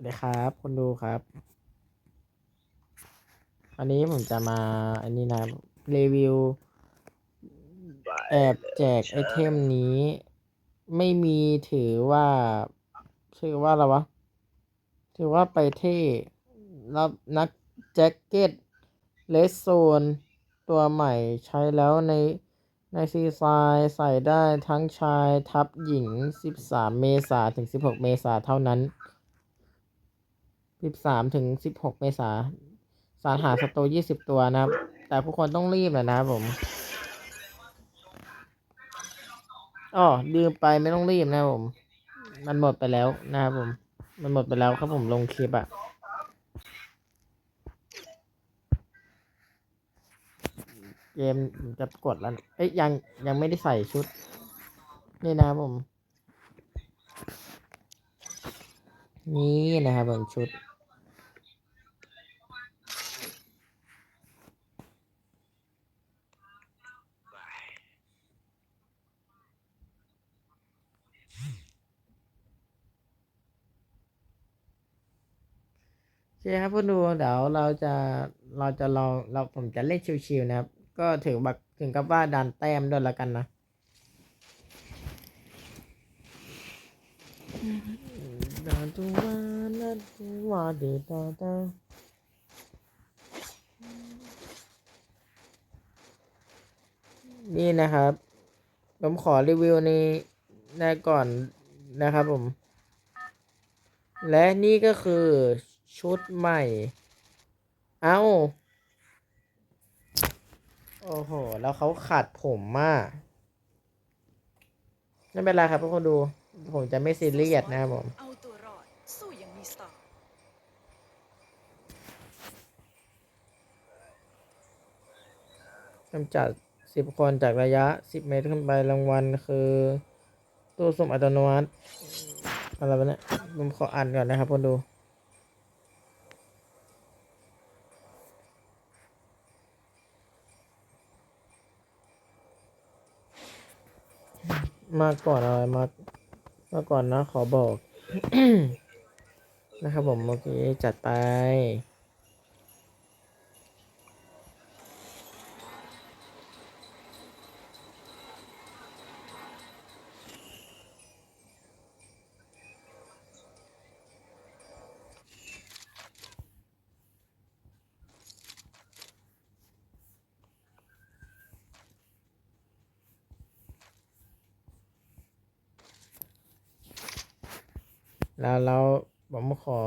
สวัสดีครับคนดูครับวันนี้ผมจะมาอันนี้นะรีวิว แอบแจกไอเทมนี้ ไม่มีถือว่าชื่อว่าอะไรวะ ถือว่าไปเท่รับนักแจ็คเก็ตเลสโซน ตัวใหม่ใช้แล้วในในซีไซน์ใส่ได้ทั้งชายทับหญิง 13 เมษาถึง 16 เมษาเท่านั้น 13ถึง16เมษาสารหาสโตร์20ตัวนะครับ แต่ผู้คนต้องรีบนะนะครับผมอ๋อลืมไปไม่ต้องรีบนะครับผม มันหมดไปแล้วนะครับผม มันหมดไปแล้วครับผมลงคลิปอะเกมจะกดแล้วเอ้ยยังยังไม่ได้ใส่ชุด นี่นะครับผม นี่นะครับผมชุด คครับผู้ดูเดี๋ยวเราจะเราจะลองเราผมจะเล่นชิวๆนะครับ ก็ถือบักถึงกับว่าดันแต้มด้วยแล้วกันนะดาดูวานาดูวาเดดาดานี่นะครับ ผมขอรีวิวในในก่อนนะครับผม และนี่ก็คือ ชุดใหม่ เอ้า โอ้โห แล้วเขาขัดผมมากไม่เป็นไรครับทุกคนดู ผมจะไม่ซีเรียสนะครับผม เอาตัวรอด สู้อยังมีสไตล์กำจัดสิบคนจากระยะสิบเมตรขึ้นไปรางวัลคือ ตู้สุ่มอัตโนมัติอะไรวะเนี่ยผมขออ่านก่อนนะครับคนดู มาก่อนอะไรมามาก่อนนะขอบอก นะครับผมโอเคจัดไป แล้วเราผมขอ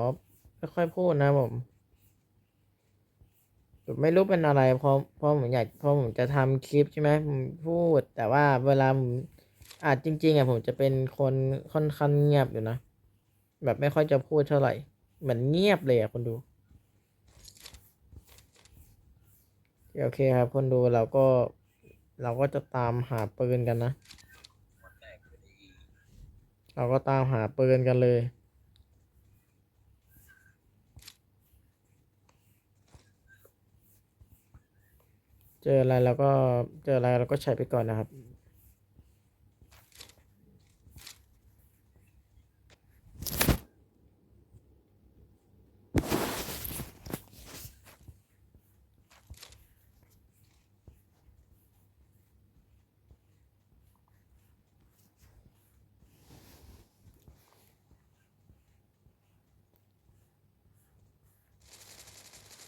ไม่ค่อยพูดนะผมผมไม่รู้เป็นอะไรเพราะเพราะผมอยากเพราะผมจะทำคลิปใช่ไหมผมพูด แต่ว่าเวลาผมอาจจริง ๆอะผมจะเป็นคนค่อนข้างเงียบอยู่นะแบบไม่ค่อยจะพูดเท่าไหร่เหมือนเงียบเลยอะคนดูโอเคครับ คนดูเราก็เราก็จะตามหาปืนกันนะ เราก็ตามหาปืนกันเลย เจออะไรเราก็เจออะไรเราก็ใช้ไปก่อนนะครับ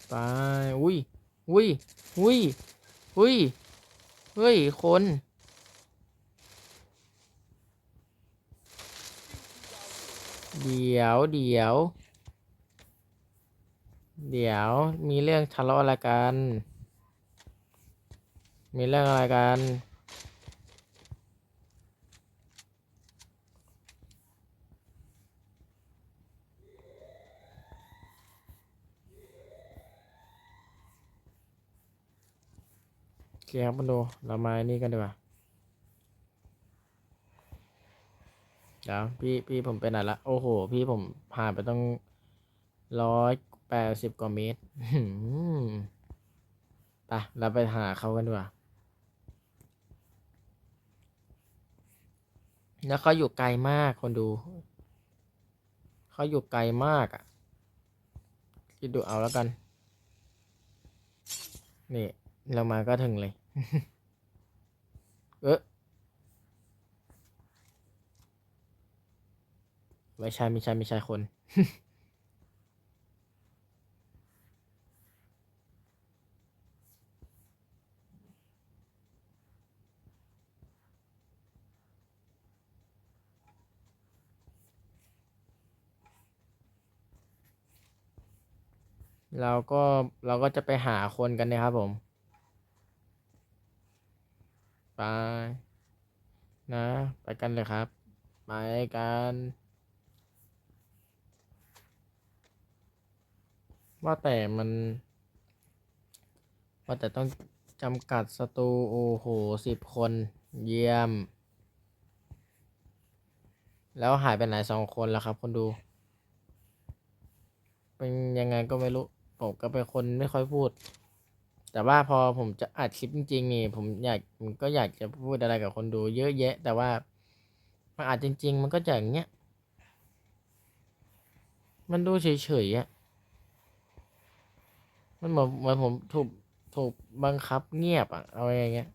ไป อุ้ย อุ้ย อุ้ย เฮ้ย เฮ้ย คน เดี๋ยวเดี๋ยว เดี๋ยว มีเรื่องทะเลาะอะไรกัน มีเรื่องอะไรกัน คครับมาดูเรามานี่กันดีกว่าเดี๋ยวพี่พี่ผมไปไหนละโอ้โห พี่ผมผ่านไปต้องร้อยแปดสิบกว่าเมตรอื้อหือไปเราไปหาเขากันดีกว่าแล้วเขาอยู่ไกลมากคนดู เขาอยู่ไกลมากอะคิดดูเอาแล้วกัน นี่ เรามาก็ถึงเลย เออไม่ใช่ไม่ใช่ไม่ใช่คน เราก็เราก็จะไปหาคนกันนะครับผม ไป นะ ไปกันเลยครับ ไปกัน ว่าแต่มัน ว่าแต่ต้องจำกัดศัตรูโอ้โหสิบคน เยี่ยม แล้วหายไปไหนสองคนแล้วครับคนดู เป็นยังไงก็ไม่รู้ ผมก็เป็นคนไม่ค่อยพูด แต่ว่าพอผมจะอัดคลิปจริงๆนี่ผมอยากผมก็อยากจะพูดอะไรกับคนดูเยอะแยะ แต่ว่ามาอัดจริง ๆ มันก็จะอย่างเงี้ยมันดูเฉยๆอะมันเหมือนเหมือนผมถูกถูกบังคับเงียบอะเอาอย่างเงี้ย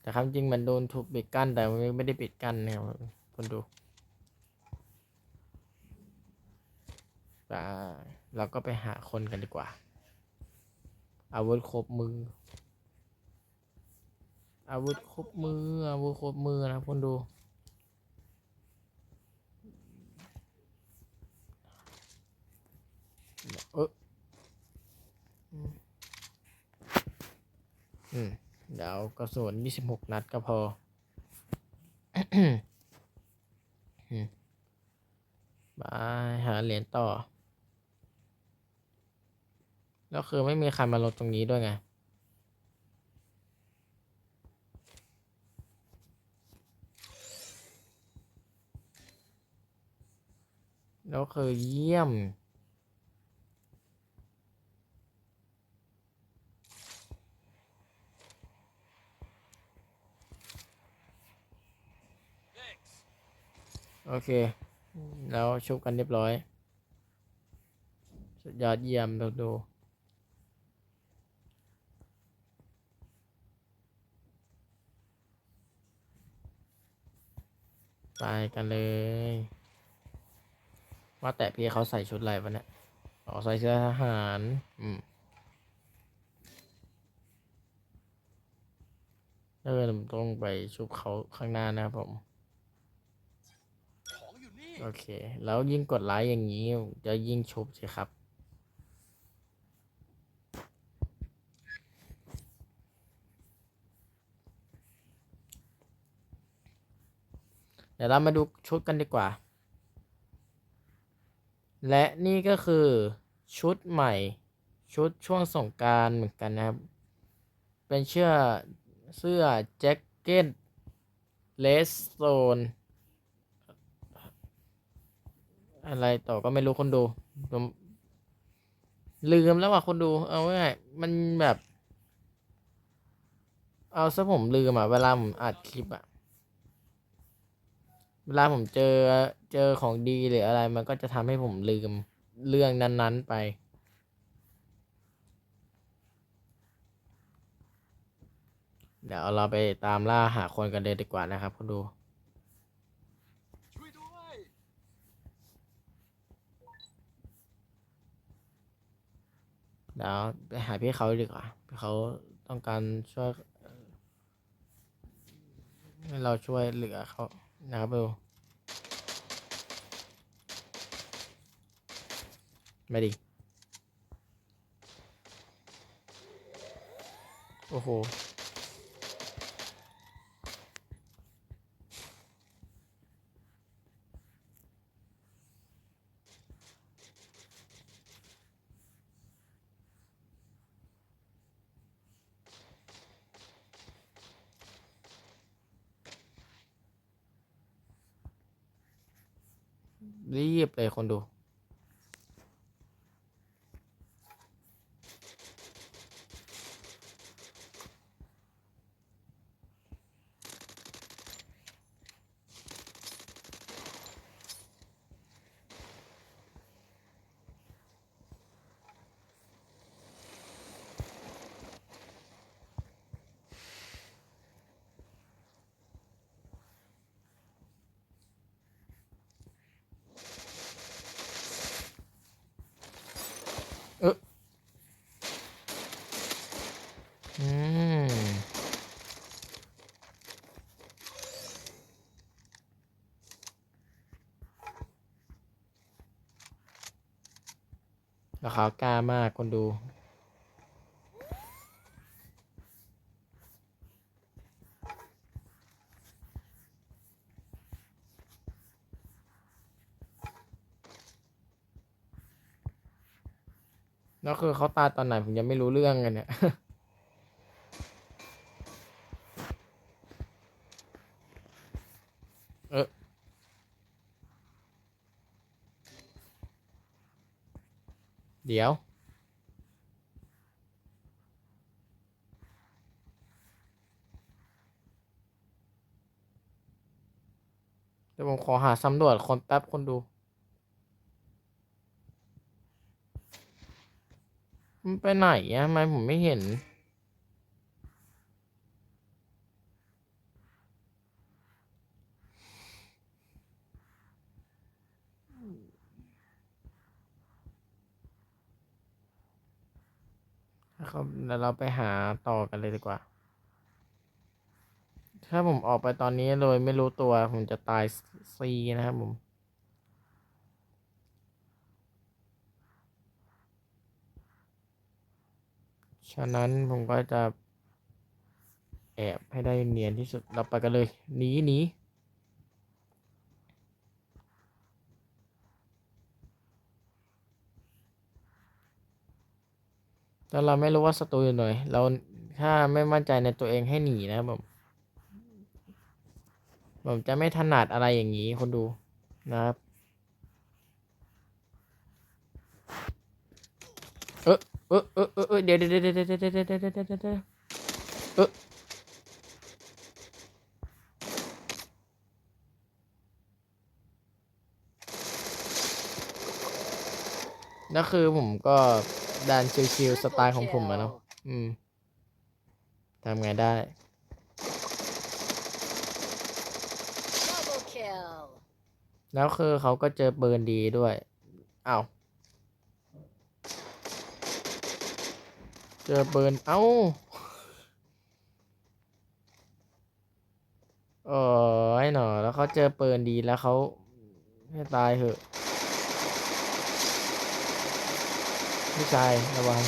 แต่คำจริงมันโดนถูกปิดกั้นแต่มันไม่ได้ปิดกั้นนะครับคนดูไปเราก็ไปหาคนกันดีกว่า อาวุธครบมือ อาวุธครบมือ อาวุธครบมือนะคนดู เอออืมเดี๋ยวกระสุนยี่สิบหกนัดก็พออืมไปหาเหรียญต่อ แล้วคือไม่มีใครมาลดตรงนี้ด้วยไง แล้วคือเยี่ยม โอเค แล้วชุบกันเรียบร้อย สุดยอดเยี่ยมดู ดูไปกันเลย ว่าแต่พี่เขาใส่ชุดอะไรวะเนี่ยอ๋อใส่เสื้อทหาร อืมเออผมต้องไปชุบเขาข้างหน้านะครับผมของอยู่นี่โอเค แล้วยิ่งกดไลค์อย่างนี้ จะยิ่งชุบสิครับ เดี๋ยวเรามาดูชุดกันดีกว่า และนี่ก็คือชุดใหม่ ชุดช่วงสงการเหมือนกันนะครับ เป็นเสื้อเสื้อแจ็คเก็ตเลสโซนอะไรต่อก็ไม่รู้คนดูผมลืมแล้วว่ะคนดูเอาง่ายมันแบบ เอาซะผมลืมอะ เวลาผมอัดคลิปอะ เวลาผมเจอเจอของดีหรืออะไร มันก็จะทำให้ผมลืมเรื่องนั้น ๆ ไป เดี๋ยวเราไปตามล่าหาคนกันเลยดีกว่านะครับคนดูช่วยด้วยเดี๋ยวไปหาพี่เขาดีกว่าพี่เขาต้องการช่วยให้เราช่วยเหลือเขา นะครับดูไม่ดีโอ้โห รีบเลยคนดู แล้วเขากล้ามากคนดู แล้วคือเขาตายตอนไหนผมยังไม่รู้เรื่องกันเนี่ย เออเดี๋ยว เดี๋ยวผมขอหาสำรวจคนแป๊บคนดู มันไปไหนอะทำไมผมไม่เห็น ครับเดี๋ยวเราไปหาต่อกันเลยดีกว่า ถ้าผมออกไปตอนนี้โดยไม่รู้ตัว ผมจะตายฟรีนะครับผมฉะนั้นผมก็จะแอบให้ได้เนียนที่สุดเราไปกันเลยหนีหนีแต่เราไม่รู้ว่าศัตรูอยู่หน่อย เราถ้าไม่มั่นใจในตัวเองให้หนีนะครับผม ผมจะไม่ถนัดอะไรอย่างนี้คนดูนะครับ เออเออเออเออเดี๋ยวเดี๋ยวเดี๋ยวเดี๋ยวเดี๋ยวเดี๋ยวเดี๋ยวเออนั่นคือผมก็ดันชิวๆสไตล์ของผมอะเนาะ อืมทำไงได้ แล้วคือเขาก็เจอปืนดีด้วย เอ้า เจอปืนเอ้า เออไอ้หนอ แล้วเขาเจอเปืนดีแล้วเขาให้ตายเถอะพี่ชายระวัง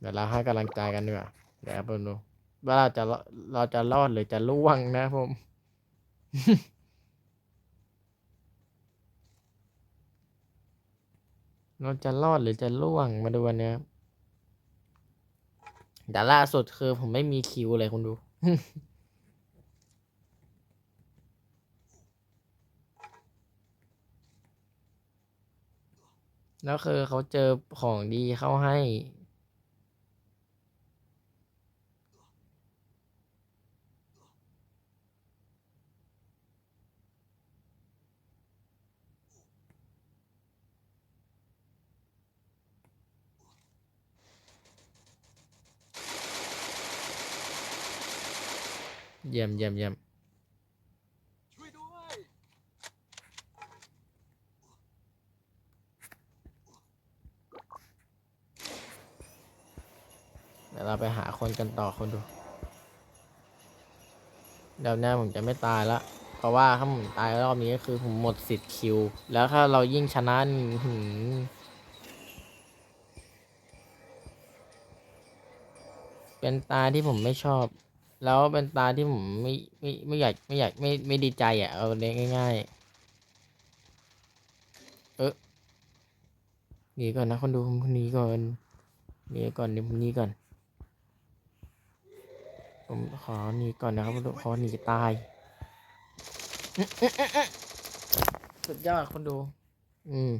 เดี๋ยวเราให้กำลังใจกันดีกว่าเดี๋ยวไปดู ว่าเราจะเราจะรอดหรือจะล่วงนะผมเราจะรอดหรือจะล่วงมาดูกันนะครับแต่ล่าสุดคือผมไม่มีคิวเลยคุณดูแล้วคือเขาเจอของดีเข้าให้ เยี่ยมเยี่ยมเยี่ยมเดี๋ยวเราไปหาคนกันต่อคนดูเดี๋ยวหน้าผมจะไม่ตายละ เพราะว่าถ้าผมตายรอบนี้ก็คือผมหมดสิทธิ์คิว แล้วถ้าเรายิ่งชนะนี่หือเป็นตาที่ผมไม่ชอบ แล้วเป็นตาที่ผมไม่ไม่ไม่อยากไม่อยากไม่ไม่ดีใจอะเอาเรียง่ายๆ เออหนีก่อนนะคนดูหนีก่อนหนีก่อนหนีหนีก่อน ผมขอหนีก่อนนะครับขอหนีตาย สุดยอดคนดู อืม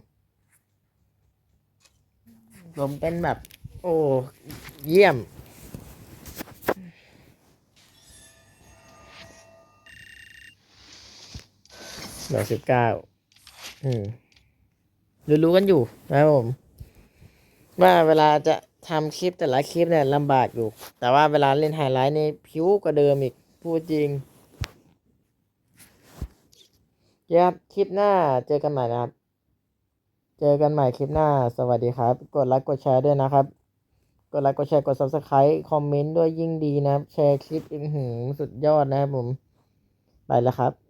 ผมเป็นแบบ โอ้ เยี่ยม ดี๋ยวสิบเก้าอืมรู้ๆกันอยู่นะครับผม ว่าเวลาจะทำคลิปแต่ละคลิปเนี่ยลำบากอยู่ แต่ว่าเวลาเล่นไฮไลท์นี่ผิวกว่าเดิมอีก พูดจริงครับคลิปหน้าเจอกันใหม่นะครับ เจอกันใหม่คลิปหน้า สวัสดีครับ กดไลค์กดแชร์ด้วยนะครับ กดไลค์กดแชร์กด subscribe คอมเมนต์ด้วยยิ่งดีนะครับ แชร์คลิปอื้อหือสุดยอดนะครับผม ไปแล้วครับ